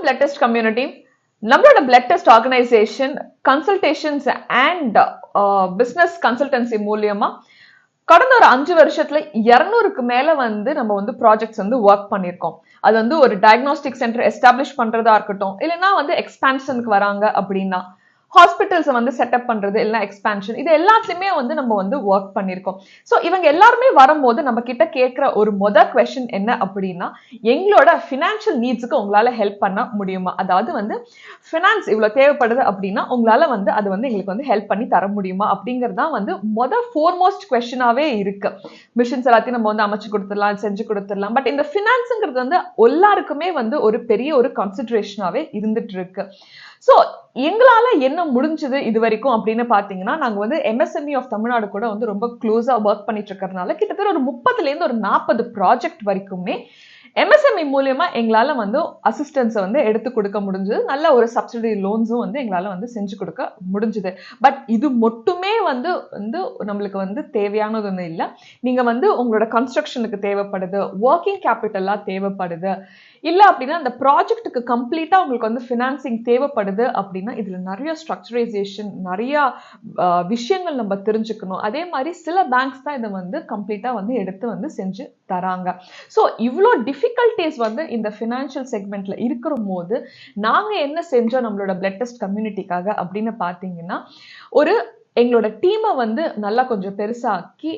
வணக்கம் blood test community நம்மளோட blood test organisation consultations and business consultancy மூலியமா கடந்த ஒரு அஞ்சு வருஷத்துல இருநூறுக்கு மேல வந்து நம்ம வந்து ப்ராஜெக்ட்ஸ் வந்து ஒர்க் பண்ணியிருக்கோம். அது வந்து ஒரு டயக்னோஸ்டிக் சென்டர் எஸ்டாப்ளிஷ் பண்றதா இருக்கட்டும் இல்லைன்னா வந்து எக்ஸ்பான்ஷனுக்கு வராங்க அப்படின்னா ஹாஸ்பிட்டல்ஸை வந்து செட்டப் பண்றது எல்லாம் எக்ஸ்பேன்ஷன் இது எல்லாத்துலயுமே வந்து நம்ம வந்து ஒர்க் பண்ணியிருக்கோம் ஸோ இவங்க எல்லாருமே வரும்போது நம்ம கிட்ட கேட்குற ஒரு மொத கொஷின் என்ன அப்படின்னா எங்களோட ஃபினான்ஷியல் நீட்ஸுக்கு உங்களால் ஹெல்ப் பண்ண முடியுமா? அதாவது வந்து ஃபினான்ஸ் இவ்வளோ தேவைப்படுது அப்படின்னா உங்களால் வந்து அது வந்து எங்களுக்கு வந்து ஹெல்ப் பண்ணி தர முடியுமா? அப்படிங்கிறது தான் வந்து மொத ஃபோர்மோஸ்ட் கொஷினாகவே இருக்கு. மிஷின்ஸ் எல்லாத்தையும் நம்ம வந்து அமைச்சு கொடுத்துடலாம் செஞ்சு கொடுத்துடலாம். பட் இந்த ஃபினான்ஸுங்கிறது வந்து எல்லாருக்குமே வந்து ஒரு பெரிய ஒரு கான்சென்ட்ரேஷனாவே இருந்துட்டு இருக்கு. ஸோ எங்களால் என்ன முடிஞ்சது இது வரைக்கும் அப்படின்னு பார்த்தீங்கன்னா நாங்கள் வந்து எம்எஸ்எம்இ ஆஃப் தமிழ்நாடு கூட வந்து ரொம்ப க்ளோஸாக ஒர்க் பண்ணிட்டு இருக்கிறதுனால கிட்டத்தட்ட ஒரு முப்பதுலேருந்து ஒரு நாற்பது ப்ராஜெக்ட் வரைக்குமே எம்எஸ்எம்இ மூலயமா எங்களால் வந்து அசிஸ்டன்ஸை வந்து எடுத்து கொடுக்க முடிஞ்சது. நல்ல ஒரு சப்சிடி லோன்ஸும் வந்து எங்களால் வந்து செஞ்சு கொடுக்க முடிஞ்சுது. பட் இது மட்டுமே வந்து வந்து நம்மளுக்கு வந்து தேவையானது ஒன்றும் இல்லை. நீங்கள் வந்து உங்களோட கன்ஸ்ட்ரக்ஷனுக்கு தேவைப்படுது ஒர்க்கிங் கேபிட்டலாக தேவைப்படுது இல்லை அப்படின்னா அந்த ப்ராஜெக்ட்டுக்கு கம்ப்ளீட்டாக உங்களுக்கு வந்து ஃபினான்சிங் தேவைப்படுது அப்படின்னா இதில் நிறைய ஸ்ட்ரக்சரைசேஷன் நிறையா விஷயங்கள் நம்ம தெரிஞ்சுக்கணும். அதே மாதிரி சில பேங்க்ஸ் தான் இதை வந்து கம்ப்ளீட்டாக வந்து எடுத்து வந்து செஞ்சு தராங்க. ஸோ இவ்வளோ டிஃபிகல்ட்டிஸ் வந்து இந்த ஃபினான்ஷியல் செக்மெண்ட்ல இருக்கிற போது நாங்கள் என்ன செஞ்சோம் நம்மளோட பிளட் டெஸ்ட் கம்யூனிட்டிக்காக அப்படின்னு பார்த்தீங்கன்னா ஒரு எங்களோட டீமை வந்து நல்லா கொஞ்சம் பெருசாக்கி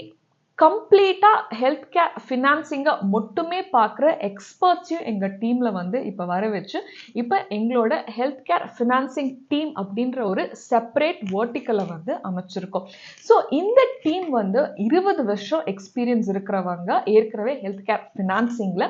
கம்ப்ளீட்டாக ஹெல்த் கேர் ஃபினான்சிங்கை மட்டுமே பார்க்குற எக்ஸ்பர்ட்ஸையும் எங்கள் டீமில் வந்து இப்போ வர வச்சு இப்போ எங்களோட ஹெல்த் கேர் ஃபினான்சிங் டீம் அப்படின்ற ஒரு செப்பரேட் வேர்ட்டிக்கலை வந்து அமைச்சிருக்கோம். ஸோ இந்த டீம் வந்து இருபது வருஷம் எக்ஸ்பீரியன்ஸ் இருக்கிறவங்க ஏற்கனவே ஹெல்த் கேர் ஃபினான்சிங்கில்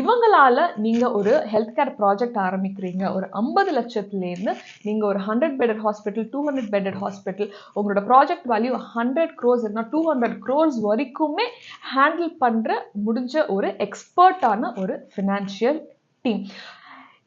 இவங்களால நீங்கள் ஒரு ஹெல்த் கேர் ப்ராஜெக்ட் ஆரம்பிக்கிறீங்க. ஒரு ஐம்பது லட்சத்துலேருந்து நீங்கள் ஒரு hundred bedded hospital two hundred bedded hospital உங்களோட ப்ராஜெக்ட் வேல்யூ ஹண்ட்ரட் க்ரோஸ் இல்லைனா டூ ஹண்ட்ரட் க்ரோஸ் வரைக்குமே ஹேண்டில் பண்ணுற முடிஞ்ச ஒரு எக்ஸ்பர்ட்டான ஒரு ஃபினான்ஷியல் டீம்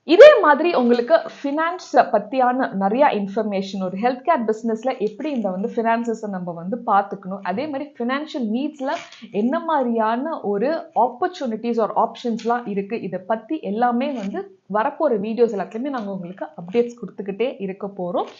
இதே மாதிரி உங்களுக்கு ஃபினான்ஸை பற்றியான நிறைய இன்ஃபர்மேஷன் ஒரு ஹெல்த் கேர் பிஸ்னஸில் எப்படி இந்த வந்து ஃபினான்சஸை நம்ம வந்து பார்த்துக்கணும் அதே மாதிரி ஃபினான்ஷியல் நீட்ஸில் என்ன மாதிரியான ஒரு ஆப்பர்ச்சுனிட்டிஸ் ஒரு ஆப்ஷன்ஸ்லாம் இருக்குது இதை பற்றி எல்லாமே வந்து வரப்போகிற வீடியோஸ் எல்லாத்துலேயுமே நாங்கள் உங்களுக்கு அப்டேட்ஸ் கொடுத்துக்கிட்டே இருக்க போகிறோம்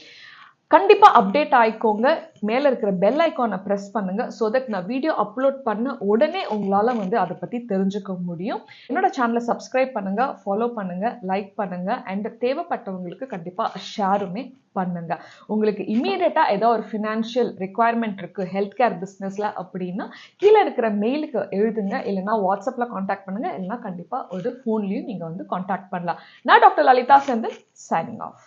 கண்டிப்பாக அப்டேட் ஆயிக்கோங்க. மேலே இருக்கிற பெல் ஐக்கானை ப்ரெஸ் பண்ணுங்க. ஸோ தட் நான் வீடியோ அப்லோட் பண்ண உடனே உங்களால் வந்து அதை பற்றி தெரிஞ்சுக்க முடியும். என்னோட சேனலை சப்ஸ்கிரைப் பண்ணுங்க ஃபாலோ பண்ணுங்க லைக் பண்ணுங்க அண்ட் தேவைப்பட்டவங்களுக்கு கண்டிப்பாக ஷேருமே பண்ணுங்க. உங்களுக்கு இம்மீடியட்டாக ஏதோ ஒரு ஃபினான்ஷியல் ரெக்குவயர்மெண்ட் இருக்குது ஹெல்த் கேர் பிஸ்னஸில் அப்படின்னா கீழே இருக்கிற மெயிலுக்கு எழுதுங்க. இல்லைன்னா வாட்ஸ்அப்பில் காண்டாக்ட் பண்ணுங்க. இல்லைன்னா கண்டிப்பாக ஒரு ஃபோன்லேயும் நீங்கள் வந்து காண்டாக்ட் பண்ணலாம். நான் doctor Lalitha Senthil signing off